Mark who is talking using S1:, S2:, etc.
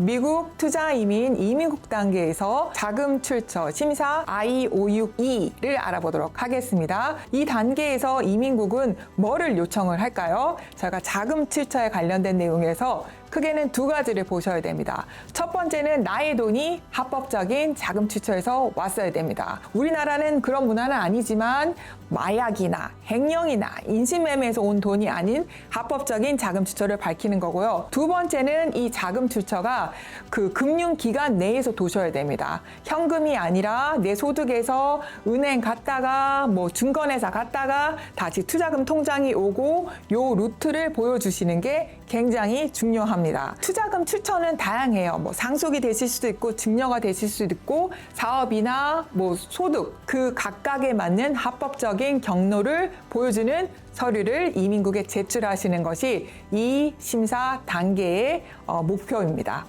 S1: 미국 투자 이민 이민국 단계에서 자금 출처 심사 I562를 알아보도록 하겠습니다. 이 단계에서 이민국은 뭐를 요청을 할까요? 저희가 자금 출처에 관련된 내용에서 크게는 두 가지를 보셔야 됩니다. 첫 번째는 나의 돈이 합법적인 자금 출처에서 왔어야 됩니다. 우리나라는 그런 문화는 아니지만 마약이나 횡령이나 인신매매에서 온 돈이 아닌 합법적인 자금 출처를 밝히는 거고요. 두 번째는 이 자금 출처가 그 금융기관 내에서 도셔야 됩니다. 현금이 아니라 내 소득에서 은행 갔다가 뭐 증권회사 갔다가 다시 투자금 통장이 오고 요 루트를 보여주시는 게 굉장히 중요합니다. 투자금 출처는 다양해요. 뭐 상속이 되실 수도 있고 증여가 되실 수도 있고 사업이나 뭐 소득 그 각각에 맞는 합법적인 경로를 보여주는 서류를 이민국에 제출하시는 것이 이 심사 단계의 어, 목표입니다.